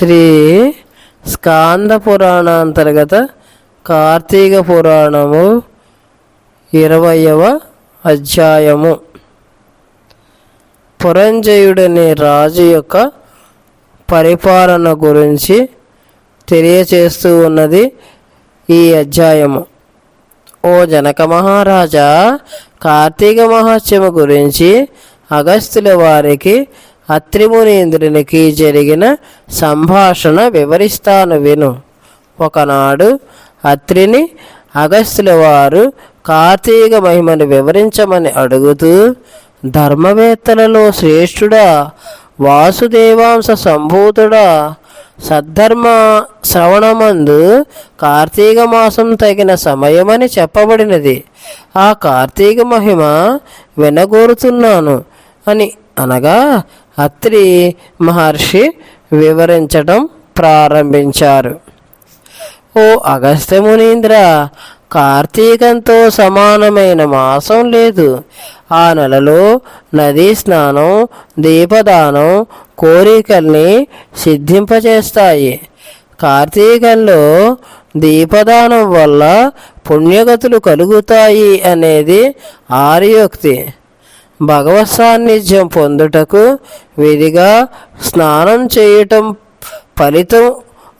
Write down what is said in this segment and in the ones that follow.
శ్రీ స్కాంద పురాణాంతర్గత కార్తీక పురాణము ఇరవయవ అధ్యాయము. పురంజయుడనే రాజు యొక్క పరిపాలన గురించి తెలియచేస్తూ ఉన్నది ఈ అధ్యాయము. ఓ జనక మహారాజా కార్తీక మహోత్సవం గురించి అగస్త్యుల వారికి అత్రిమునీంద్రునికి జరిగిన సంభాషణ వివరిస్తాను విను. ఒకనాడు అత్రిని అగస్త్యుల వారు కార్తీక మహిమను వివరించమని అడుగుతూ ధర్మవేత్తలలో శ్రేష్ఠుడా వాసుదేవాంశ సంభూతుడా సద్ధర్మ శ్రవణమందు కార్తీక మాసం తగిన సమయమని చెప్పబడినది. ఆ కార్తీక మహిమ వినగోరుతున్నాను అని అనగా అత్రి మహర్షి వివరించడం ప్రారంభించారు. ఓ అగస్త్య మునీంద్ర కార్తీకంతో సమానమైన మాసం లేదు. ఆ నెలలో నదీ స్నానం దీపదానం కోరికల్ని సిద్ధింపచేస్తాయి కార్తీకంలో దీపదానం వల్ల పుణ్యగతులు కలుగుతాయి అనేది ఆర్యోక్తి. భగవత్ సాన్నిధ్యం పొందుటకు విధిగా స్నానం చేయటం ఫలితం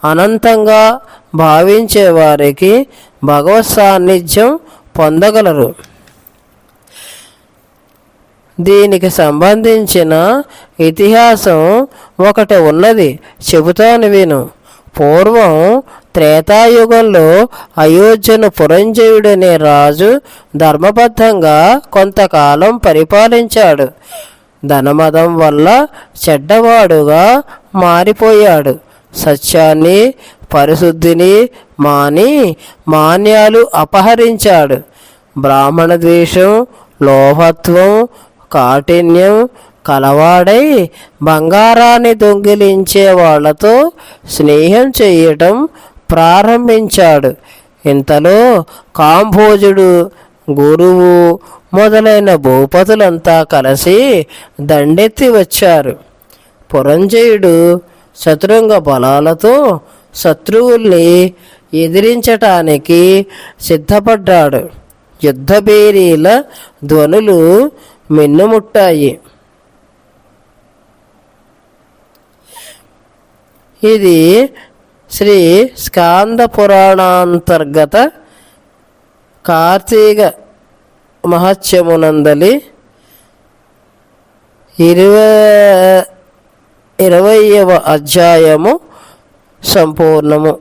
అనంతంగా భావించే వారికి భగవత్ సాన్నిధ్యం పొందగలరు. దీనికి సంబంధించిన ఇతిహాసం ఒకటి ఉన్నది. చెబుతాను విను. పూర్వం త్రేతాయుగంలో అయోధ్యను పురంజయుడనే రాజు ధర్మబద్ధంగా కొంతకాలం పరిపాలించాడు. ధనమదం వల్ల చెడ్డవాడుగా మారిపోయాడు. సత్యాన్ని పరిశుద్ధిని మాని మాన్యాలు అపహరించాడు. బ్రాహ్మణ ద్వేషం లోభత్వం కాఠిన్యం కలవాడై బంగారాన్ని దొంగిలించే వాళ్ళతో స్నేహం చేయటం ప్రారంభించాడు. ఇంతలో కాంభోజుడు గురువు మొదలైన భూపతులంతా కలిసి దండెత్తి వచ్చారు. పురంజయుడు చతురంగ బలాలతో శత్రువుల్ని ఎదిరించటానికి సిద్ధపడ్డాడు. యుద్ధబేరీల ధ్వనులు మిన్నుముట్టాయి. ఇది శ్రీ స్కాంద పురాణాంతర్గత కార్తీక మహత్యమునందలి ఇరవై ఇరవయవ అధ్యాయము సంపూర్ణము.